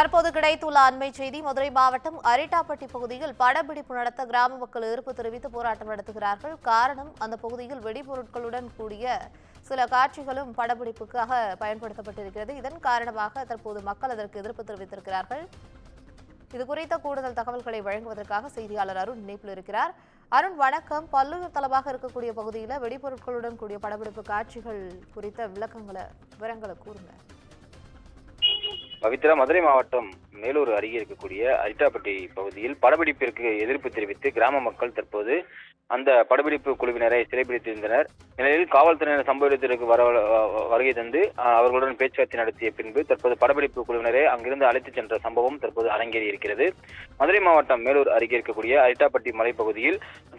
தற்போது கிடைத்துள்ள அண்மை செய்தி மதுரை மாவட்டம் அரிட்டாப்பட்டி பகுதியில் படப்பிடிப்பு நடத்த கிராம மக்கள் எதிர்ப்பு தெரிவித்து போராட்டம் நடத்துகிறார்கள். காரணம் அந்த பகுதியில் வெடிபொருட்களுடன் கூடிய சில காட்சிகளும் படப்பிடிப்புக்காக பயன்படுத்தப்பட்டிருக்கிறது. இதன் காரணமாக தற்போது மக்கள் அதற்கு எதிர்ப்பு தெரிவித்திருக்கிறார்கள். இது குறித்த கூடுதல் தகவல்களை வழங்குவதற்காக செய்தியாளர் அருண் இணைப்பில் இருக்கிறார். அருண் வணக்கம். பல்லுயிர் தளமாக இருக்கக்கூடிய பகுதியில் வெடிபொருட்களுடன் கூடிய படப்பிடிப்பு காட்சிகள் குறித்த விளக்கங்களை விவரங்களை கூறுங்க. பவித்ரா மதுரை மாவட்டம் மேலூர் அருகே இருக்கக்கூடிய அரிட்டாப்பட்டி பகுதியில் படப்பிடிப்பிற்கு எதிர்ப்பு தெரிவித்து கிராம மக்கள் தற்போது அந்த படப்பிடிப்பு குழுவினரை சிறைபிடித்திருந்தனர். நிலையில் காவல்துறையினர் சம்பவ இடத்திற்கு வர வருகை தந்து அவர்களுடன் பேச்சுவார்த்தை நடத்திய பின்பு தற்போது படப்பிடிப்பு குழுவினரை அங்கிருந்து அழைத்துச் சென்ற சம்பவம் தற்போது அரங்கேறி இருக்கிறது. மதுரை மாவட்டம் மேலூர் அருகே இருக்கக்கூடிய அரிட்டாப்பட்டி மலைப்பகுதியில்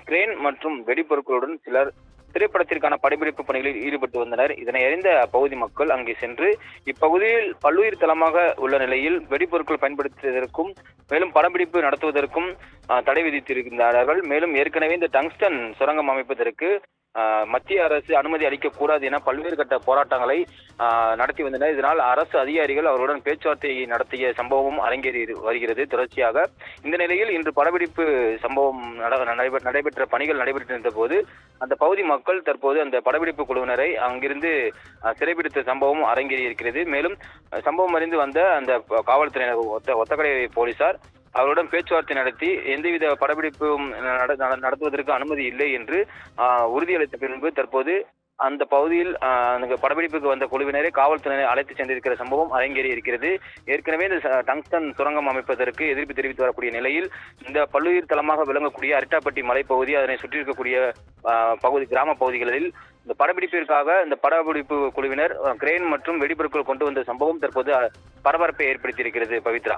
கிரேன் மற்றும் வெடிப்பொருட்களுடன் சிலர் திரைப்படத்திற்கான படப்பிடிப்பு பணிகளில் ஈடுபட்டு வந்தனர். இதனை அறிந்த அப்பகுதி மக்கள் அங்கே சென்று இப்பகுதியில் பல்லுயிர் தளமாக உள்ள நிலையில் வெடிப்பொருட்கள் பயன்படுத்துவதற்கும் மேலும் படப்பிடிப்பு நடத்துவதற்கும் ஆஹ், தடை விதித்திருக்கிறார்கள் மேலும் ஏற்கனவே இந்த டங்ஸ்டன் சுரங்கம் அமைப்பதற்கு மத்திய அரசு அனுமதி அளிக்கக்கூடாது என பல்வேறு கட்ட போராட்டங்களை நடத்தி வந்தனர். இதனால் அரசு அதிகாரிகள் அவருடன் பேச்சுவார்த்தை நடத்திய சம்பவமும் அரங்கேறி வருகிறது. தொடர்ச்சியாக இந்த நிலையில் இன்று படப்பிடிப்பு சம்பவம் நட- நடைபெ- நடைபெற்ற பணிகள் நடைபெற்றிருந்த போது அந்த பகுதி மக்கள் தற்போது அந்த படப்பிடிப்பு குழுவினரை அங்கிருந்து சிறைபிடித்த சம்பவம் அரங்கேறி இருக்கிறது. மேலும் சம்பவம் அறிந்து வந்த அந்த காவல்துறையினர் ஒத்த ஒத்தக்கடை போலீசார் அவருடன் பேச்சுவார்த்தை நடத்தி எந்தவித படப்பிடிப்பும் நட- நடத்துவதற்கு அனுமதி இல்லை என்று உறுதியளித்த பின்பு தற்போது அந்த பகுதியில் அந்த படப்பிடிப்புக்கு வந்த குழுவினரை காவல்துறையினர் அழைத்து சென்றிருக்கிற சம்பவம் அரங்கேறி இருக்கிறது. ஏற்கனவே இந்த டங்ஸ்டன் சுரங்கம் அமைப்பதற்கு எதிர்ப்பு தெரிவித்து வரக்கூடிய நிலையில் இந்த பல்லுயிர் தளமாக விளங்கக்கூடிய அரிட்டாப்பட்டி மலைப்பகுதி அதனை சுற்றி இருக்கக்கூடிய பகுதி கிராம பகுதிகளில் இந்த படப்பிடிப்பிற்காக இந்த படப்பிடிப்பு குழுவினர் கிரெயின் கிரேன் மற்றும் வெடிபொருட்கள் கொண்டு வந்த சம்பவம் தற்போது பரபரப்பை ஏற்படுத்தியிருக்கிறது பவித்ரா.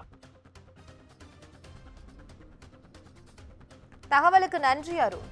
தகவலுக்கு நன்றி அருண்.